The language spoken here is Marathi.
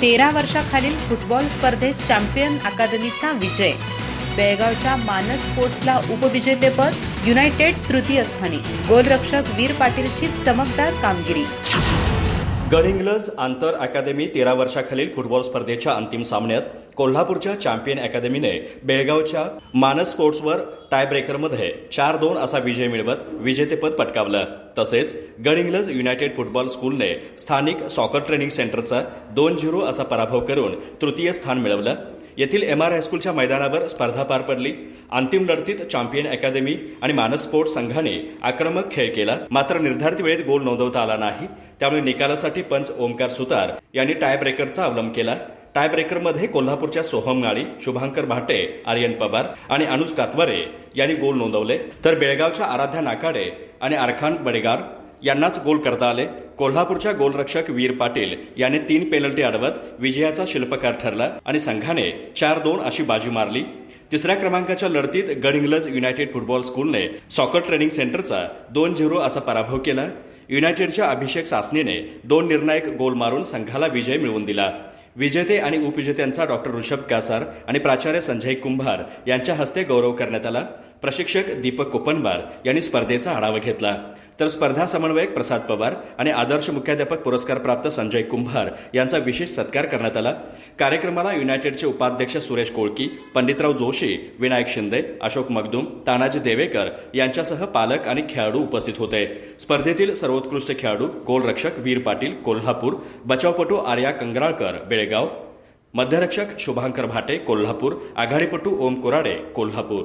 तेरा वर्षाखालील फुटबॉल स्पर्धेत चॅम्पियन अकादमीचा विजय. बेळगावच्या मानस स्पोर्ट्सला उपविजेतेपद युनायटेड तृतीय स्थानी. गोलरक्षक वीर पाटीलची चमकदार कामगिरी. गडिंग्लज आंतर अकादमी तेरा वर्षाखालील फुटबॉल स्पर्धेच्या अंतिम सामन्यात कोल्हापूरच्या चॅम्पियन अकादमीने बेळगावच्या मानस स्पोर्ट्सवर टायब्रेकरमध्ये चार दोन असा विजय मिळवत विजेतेपद पटकावलं. तसेच गडिंग्लज युनायटेड फुटबॉल स्कूलने स्थानिक सॉकर ट्रेनिंग सेंटरचा दोन झिरो असा पराभव करून तृतीय स्थान मिळवलं. येथील एम आर हायस्कूलच्या मैदानावर स्पर्धा पार पडली. अंतिम लढतीत चॅम्पियन अकादमी आणि मानस स्पोर्ट संघाने आक्रमक खेळ केला. मात्र निर्धारित वेळेत गोल नोंदवता आला नाही. त्यामुळे निकालासाठी पंच ओमकार सुतार यांनी टाय ब्रेकरचा अवलंब केला. टाय ब्रेकरमध्ये कोल्हापूरच्या सोहम नाळी शुभांकर भाटे आर्यन पवार आणि अनुज कातवारे यांनी गोल नोंदवले. तर बेळगावच्या आराध्या नाकाडे आणि अरखान बडेगार यांनाच गोल करता आले. कोल्हापूरच्या गोलरक्षक वीर पाटील याने तीन पेनल्टी अडवत विजयाचा शिल्पकार ठरला आणि संघाने चार दोन अशी बाजी मारली. तिसऱ्या क्रमांकाच्या लढतीत गडिंग्लज युनायटेड फुटबॉल स्कूलने सॉकर ट्रेनिंग सेंटरचा दोन झिरो असा पराभव केला. युनायटेडच्या अभिषेक सासनीने दोन निर्णायक गोल मारून संघाला विजय मिळवून दिला. विजेते आणि उपविजेत्यांचा डॉक्टर ऋषभ कासार आणि प्राचार्य संजय कुंभार यांच्या हस्ते गौरव करण्यात आला. प्रशिक्षक दीपक कोपनबार यांनी स्पर्धेचा आढावा घेतला. तर स्पर्धा समन्वयक प्रसाद पवार आणि आदर्श मुख्याध्यापक पुरस्कार प्राप्त संजय कुंभार यांचा विशेष सत्कार करण्यात आला. कार्यक्रमाला युनायटेडचे उपाध्यक्ष सुरेश कोळकी पंडितराव जोशी विनायक शिंदे अशोक मगदूम तानाजी देवेकर यांच्यासह पालक आणि खेळाडू उपस्थित होते. स्पर्धेतील सर्वोत्कृष्ट खेळाडू गोलरक्षक वीर पाटील कोल्हापूर बचावपटू आर्या कंगराळकर बेळगाव. मध्यरक्षक शुभांकर भाटे कोल्हापूर. आघाडीपटू ओम कोराडे कोल्हापूर.